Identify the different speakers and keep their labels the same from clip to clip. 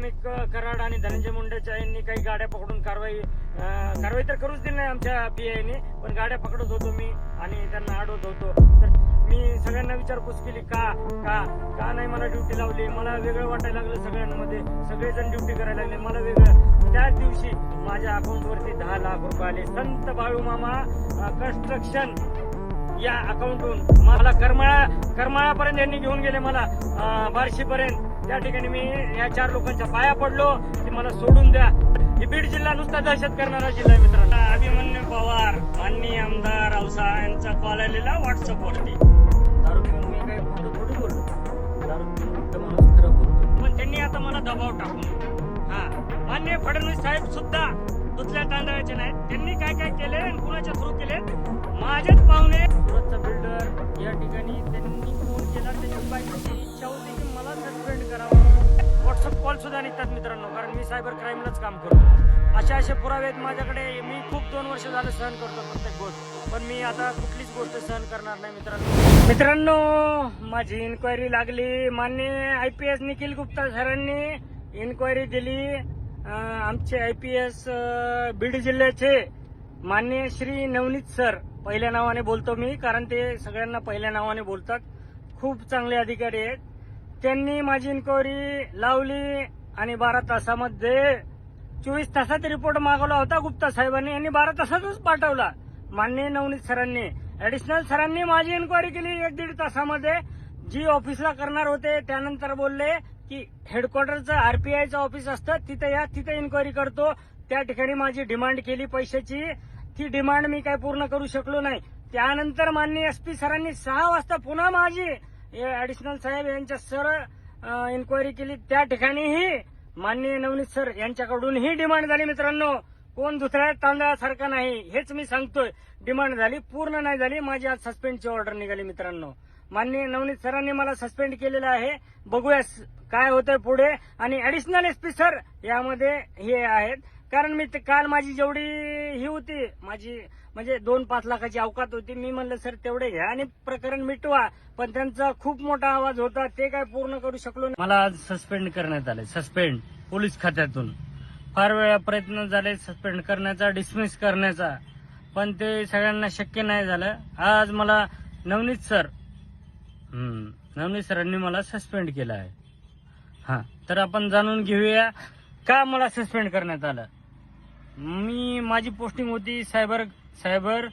Speaker 1: वाल्मिक कराड आणि धनंजय मुंडेच्या यांनी काही गाड्या पकडून कारवाई कारवाई तर करूच दिली नाही आमच्या पीआयने पण गाड्या पकडत होतो मी आणि त्यांना अडवत होतो. तर मी सगळ्यांना विचारपूस केली का का का नाही मला ड्युटी लावली? मला वेगळं वाटायला लागलं सगळ्यांमध्ये. सगळेजण ड्युटी करायला लागले मला वेगळं. त्याच दिवशी माझ्या अकाउंटवरती दहा लाख रुपये आले. संत बाळू मामा कन्स्ट्रक्शन या अकाउंटहून मला करमाळा करमाळापर्यंत यांनी घेऊन गेले मला बार्शी पर्यंत त्या ठिकाणी मी या चार लोकांच्या पाया पडलो. की मला सोडून द्या. ही बीड जिल्हा नुसता दहशत करणारा जिल्हा आहे मित्रांनो. अभिमन्यू पवार माननीय आमदार औसा यांचा कॉल आलेला व्हॉट्सअप वरती.
Speaker 2: दारू पिऊन मी काय खोटं थोडी बोललो? दारू पिऊन फक्त माणूस खरं बोलतो
Speaker 1: पण त्यांनी आता मला दबाव टाकून. हा. मान्य फडणवीस साहेब सुद्धा दुसऱ्या तांदळाचे नाहीत. त्यांनी काय काय केले आणि कुणाच्या थ्रू केले माझेच पाहुणे. सुरतचा बिल्डर या ठिकाणी त्यांनी केला त्याची बायकोची इच्छा होती की मला सस्पेंड करावं व्हॉट्सअप कॉलसुद्धा निघतात मित्रांनो कारण मी सायबर क्राईमलाच काम करतो. असे असे पुरावे आहेत माझ्याकडे. मी खूप दोन वर्ष झालं सहन करतो प्रत्येक गोष्ट. पण मी आता कुठलीच गोष्ट सहन करणार नाही मित्रांनो. मित्रांनो माझी इन्क्वायरी लागली. मान्य I P S Nikhil Gupta सरांनी इन्क्वायरी दिली. आमचे आय पी एस बीड जिल्ह्याचे मान्य श्री नवनीत सर. पहिल्या नावाने बोलतो मी कारण ते सगळ्यांना पहिल्या नावाने बोलतात. खूप चांगले अधिकारी आहेत. त्यांनी माझी इन्क्वायरी लावली आणि बारा तासामध्ये चोवीस तासात रिपोर्ट मागवला होता गुप्ता साहेबांनी. यांनी बारा तासातच पाठवला. माननीय नवनीत सरांनी. ऍडिशनल सरांनी माझी इन्क्वायरी केली एक दीड तासामध्ये. जी ऑफिसला करणार होते त्यानंतर बोलले की हेडक्वार्टरचं आरपीआयचं ऑफिस असतं तिथे या तिथे इन्क्वायरी करतो. त्या ठिकाणी माझी डिमांड केली पैशाची. ती डिमांड मी काय पूर्ण करू शकलो नाही. त्यानंतर माननीय एस पी सरांनी सहा वाजता पुन्हा माझी ऍडिशनल साहेब यांच्या सर इन्क्वायरी केली. त्या ठिकाणीही माननीय नवनीत सर यांच्याकडून ही डिमांड झाली. मित्रांनो कोण दुसऱ्या तांदळासारखा नाही हेच मी सांगतोय. डिमांड झाली पूर्ण नाही झाली. माझी आज सस्पेंडची ऑर्डर निघाली मित्रांनो. माननीय नवनीत सरांनी मला सस्पेंड केलेलं आहे. बघूया काय होतंय पुढे. आणि ऍडिशनल एस पी सर यामध्ये हे आहेत. कारण मी ते काल माझी जेवढी ही होती माझी म्हणजे दोन पाच लाखाची अवकात होती. मी म्हणलं सर तेवढे घ्या आणि प्रकरण मिटवा. पण त्यांचा खूप मोठा आवाज होता. ते काय पूर्ण करू शकलो नाही. मला आज सस्पेंड करण्यात आले. सस्पेंड पोलीस खात्यातून. फार वेळा प्रयत्न झाले सस्पेंड करण्याचा डिसमिस करण्याचा. पण ते सगळ्यांना शक्य नाही झालं. आज मला नवनीत सर नवनीत सरांनी मला सस्पेंड केलं आहे. हा तर आपण जाणून घेऊया का मला सस्पेंड करण्यात आलं. मी माझी पोस्टिंग होती सायबर सायबर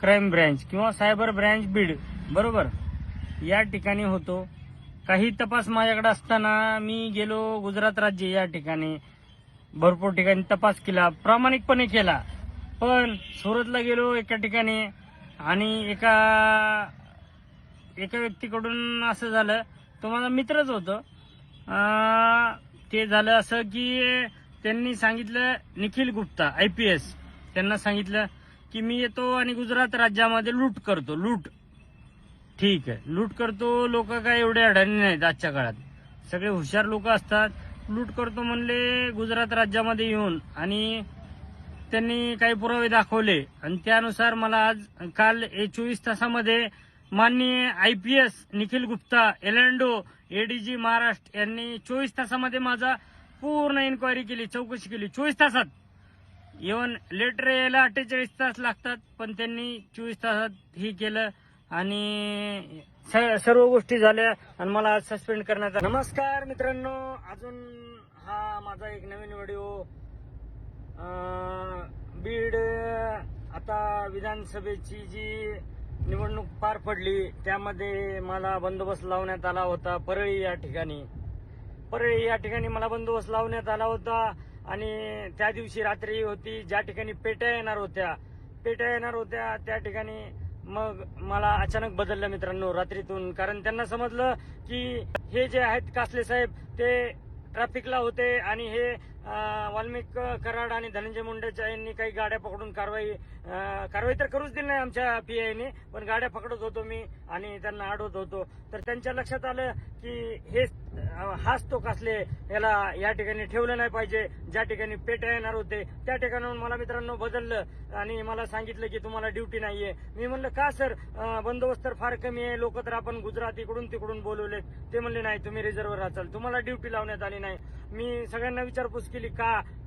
Speaker 1: क्राईम ब्रँच किंवा सायबर ब्रँच बीड बरोबर? या ठिकाणी होतो. काही तपास माझ्याकडे असताना मी गेलो गुजरात राज्य या ठिकाणी. भरपूर ठिकाणी तपास केला प्रामाणिकपणे केला. पण सुरतला गेलो एका ठिकाणी आणि एका एका व्यक्तीकडून असं झालं तो माझा मित्रच होतो. ते झालं असं की त्यांनी सांगितलं Nikhil Gupta I P S. त्यांना सांगितलं की मी येतो आणि गुजरात राज्यामध्ये लूट करतो लूट. ठीक आहे. लूट करतो लोक काय एवढे अडाणी नाहीत आजच्या काळात. सगळे हुशार लोक असतात. लूट करतो म्हणले गुजरात राज्यामध्ये येऊन. आणि त्यांनी काही पुरावे दाखवले. आणि त्यानुसार मला आज काल चोवीस तासामध्ये माननीय I P S Nikhil Gupta एलएनडो ADG Maharashtra यांनी चोवीस तासामध्ये माझा पूर्ण इन्क्वायरी केली चौकशी केली. चोवीस तासात. इव्हन लेटर यायला अठ्ठेचाळीस तास लागतात पण त्यांनी चोवीस तासात ही केलं आणि स- सर्व गोष्टी झाल्या आणि मला सस्पेंड करण्यात नमस्कार मित्रांनो अजून हा माझा एक नवीन व्हिडिओ बीड आता विधानसभेची जी निवडणूक पार पडली त्यामध्ये मला बंदोबस्त लावण्यात आला होता परळी या ठिकाणी. परळी या ठिकाणी मला बंदोबस्त लावण्यात आला होता. आणि त्या दिवशी रात्री होती ज्या ठिकाणी पेट्या येणार होत्या पेट्या येणार होत्या त्या ठिकाणी मग मला अचानक बदललं मित्रांनो रात्रीतून. कारण त्यांना समजलं की हे जे आहेत कासले साहेब ते ट्रॅफिकला होते आणि हे वाल्मिक कराड आणि धनंजय मुंडेच्या यांनी काही गाड्या पकडून कारवाई कारवाई तर करूच दिली नाही आमच्या पीआयने पण गाड्या पकडत होतो मी आणि त्यांना अडवत होतो. तर त्यांच्या लक्षात आलं की हे हाच तो कसले याला या ठिकाणी ठेवलं नाही पाहिजे. ज्या ठिकाणी पेट्या येणार होते त्या ठिकाणाहून मला मित्रांनो बदललं आणि मला सांगितलं की तुम्हाला ड्युटी नाहीये. मी म्हणलं का सर? बंदोबस्त तर फार कमी आहे. लोक तर आपण गुजरात इकडून तिकडून बोलवले ते म्हणले नाही तुम्ही रिझर्व्हर असाल तुम्हाला ड्युटी लावण्यात आली नाही. मी सगळ्यांना विचारपूस केली का?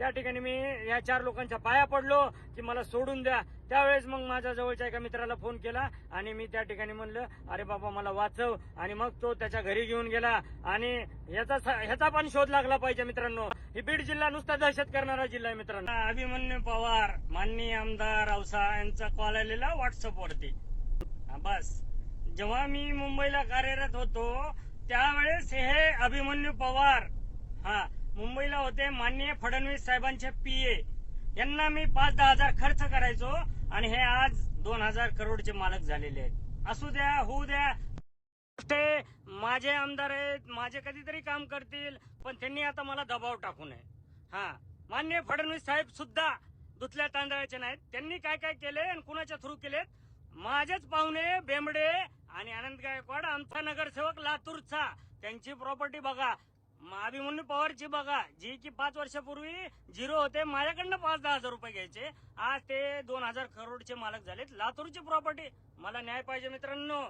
Speaker 1: त्या ठिकाणी मी या चार लोकांच्या पाया पडलो की मला सोडून द्या. त्यावेळेस मग माझ्या जवळच्या एका मित्राला फोन केला आणि मी त्या ठिकाणी म्हणलं अरे बाबा मला वाचव. आणि मग तो त्याच्या घरी घेऊन गेला. आणि ह्याचा ह्याचा पण शोध लागला पाहिजे मित्रांनो. ही बीड जिल्हा नुसता दहशत करणारा जिल्हा आहे मित्रांनो. अभिमन्यू पवार माननीय आमदार अवसा यांचा कॉल आलेला व्हॉट्सअप वरती. बस. जेव्हा मी मुंबईला कार्यरत होतो त्यावेळेस हे अभिमन्यू पवार हा मुंबईला होते माननीय फडणवीस साहेबांचे पीए यांना मी पाच दहा हजार खर्च करायचो आणि हे आज दोन हजार करोडचे मालक झालेले आहेत. असू द्या होऊ द्या. ते माझे आमदार आहेत माझे कधीतरी काम करतील पण त्यांनी आता मला दबाव टाकू नये. हा. मान्य फडणवीस साहेब सुद्धा दुसऱ्या तांदळाचे नाहीत. त्यांनी काय काय केले आणि कुणाच्या थ्रू केलेत? माझेच पाहुणे बेंबडे आणि आनंद गायकवाड आमचा नगरसेवक लातूरचा. त्यांची प्रॉपर्टी बघा. म- पवारची बघा जी की पाच वर्षापूर्वी झिरो होते माझ्याकडनं पाच दहा हजार रुपये घ्यायचे. आज ते दोन हजार करोडचे मालक झालेत. लातूरची प्रॉपर्टी मला न्याय पाहिजे मित्रांनो.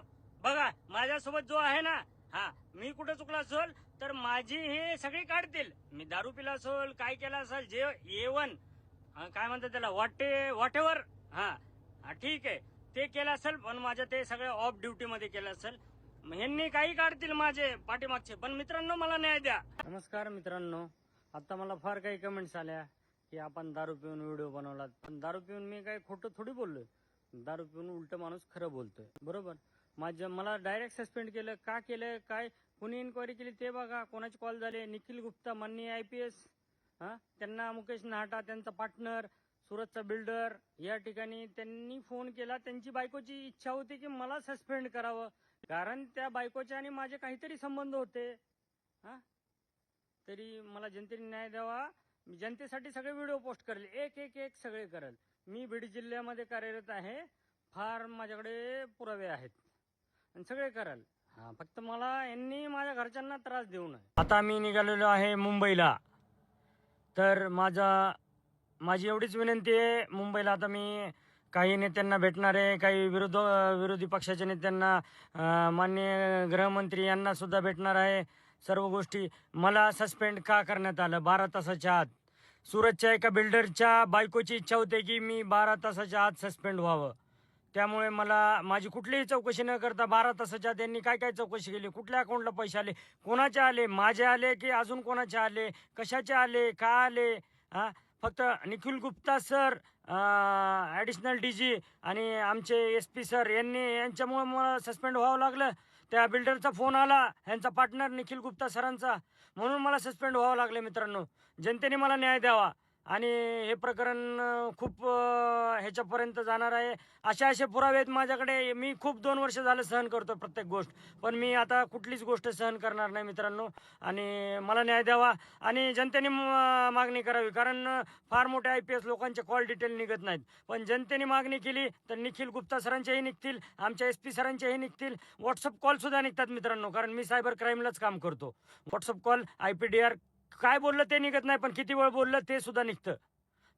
Speaker 1: बघा माझ्यासोबत जो आहे ना हा मी कुठं चुकला असेल तर माझी हे सगळी काढतील. मी दारू पिला असेल काय केला असेल जे एवन काय म्हणतात त्याला वॉटे वॉटेवर हा हा, ठीक आहे. ते केलं असेल पण माझ्या ते सगळं ऑफ ड्युटी मध्ये केलं असेल. ह्यांनी काही काढतील माझे पाठीमागचे. पण मित्रांनो मला न्याय द्या. नमस्कार मित्रांनो. आता मला फार काही कमेंट्स आल्या की आपण दारू पिऊन व्हिडिओ बनवला पण दारू पिऊन मी काही खोटं थोडी बोललोय. दारू पिऊन उलट माणूस खरं बोलतोय. बरोबर? माझ्या मला डायरेक्ट सस्पेंड केलं. का केलं? काय? कुणी इन्क्वायरी केली ते बघा. कोणाचे कॉल झाले? निखिल गुप्ता माननीय आय पी एस हा? त्यांना मुकेश नाहटा त्यांचा पार्टनर सुरतचा बिल्डर या ठिकाणी त्यांनी फोन केला. त्यांची बायकोची इच्छा होती की मला सस्पेंड करावं. कारण त्या बायकोचे आणि माझे काहीतरी संबंध होते. हा? तरी मला जनतेने न्याय द्यावा. मी जनतेसाठी सगळे व्हिडिओ पोस्ट करेल. एक एक एक सगळे करेल. मी बीड जिल्ह्यामध्ये कार्यरत आहे. फार माझ्याकडे पुरावे आहेत. आणि सगळे कराल. हा फक्त मला यांनी माझ्या घरच्यांना त्रास देऊ नये. आता मी निघालेलो आहे मुंबईला. तर माझा माझी एवढीच विनंती आहे मुंबईला आता मी काही नेत्यांना भेटणार आहे काही विरोध विरोधी पक्षाच्या नेत्यांना माननीय गृहमंत्री यांना सुद्धा भेटणार आहे. सर्व गोष्टी मला सस्पेंड का करण्यात आलं? बारा तासाच्या आत. सुरतच्या एका बिल्डरच्या बायकोची इच्छा होते की मी बारा तासाच्या आत सस्पेंड व्हावं. त्यामुळे मला माझी कुठलीही चौकशी न करता बारा तासाच्या त्यांनी काय काय चौकशी केली? कुठल्या अकाउंटला पैसे आले? कोणाचे आले? माझे आले की अजून कोणाचे आले? कशाचे आले? का आले? हा? फक्त Nikhil Gupta sir additional D G आणि आमचे एस पी सर यांनी यांच्यामुळं मला सस्पेंड व्हावं लागलं. त्या बिल्डरचा फोन आला यांचा पार्टनर निखिल गुप्ता सरांचा. म्हणून मला सस्पेंड व्हावं लागलं मित्रांनो. जनतेने मला न्याय द्यावा. आणि हे प्रकरण खूप ह्याच्यापर्यंत जाणार आहे. असे असे पुरावे आहेत माझ्याकडे. मी खूप दोन वर्ष झालं सहन करतो प्रत्येक गोष्ट. पण मी आता कुठलीच गोष्ट सहन करणार नाही मित्रांनो. आणि मला न्याय द्यावा आणि जनतेने म- मागणी करावी. कारण फार मोठे आय पी एस लोकांचे कॉल डिटेल निघत नाहीत. पण जनतेने मागणी केली तर निखिल गुप्ता सरांचेही निघतील आमच्या एस पी सरांचेही निघतील. व्हॉट्सअप कॉलसुद्धा निघतात मित्रांनो. कारण मी सायबर क्राईमलाच काम करतो. WhatsApp call I P D R काय बोललं ते निघत नाही पण किती वेळ बोललं ते सुद्धा निघतं.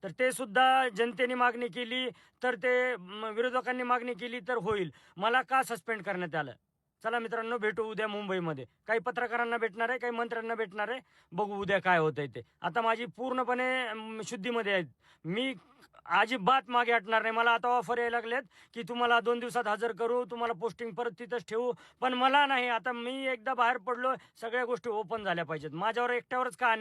Speaker 1: तर ते सुद्धा जनतेने मागणी केली तर ते विरोधकांनी मागणी केली तर होईल. मला का सस्पेंड करण्यात आलं? चला मित्रांनो भेटू उद्या मुंबईमध्ये. काही पत्रकारांना भेटणार आहे काही मंत्र्यांना भेटणार आहे. बघू उद्या काय होतंय ते. आता माझी पूर्णपणे शुद्धीमध्ये आहेत. मी अजिबात मागे हटणार नाही. मला आता ऑफर यायला लागलेत की तुम्हाला दोन दिवसात हजर करू तुम्हाला पोस्टिंग परत तिथंच ठेवू. पण मला नाही आता मी एकदा बाहेर पडलो सगळ्या गोष्टी ओपन झाल्या पाहिजेत. माझ्यावर एकट्यावरच का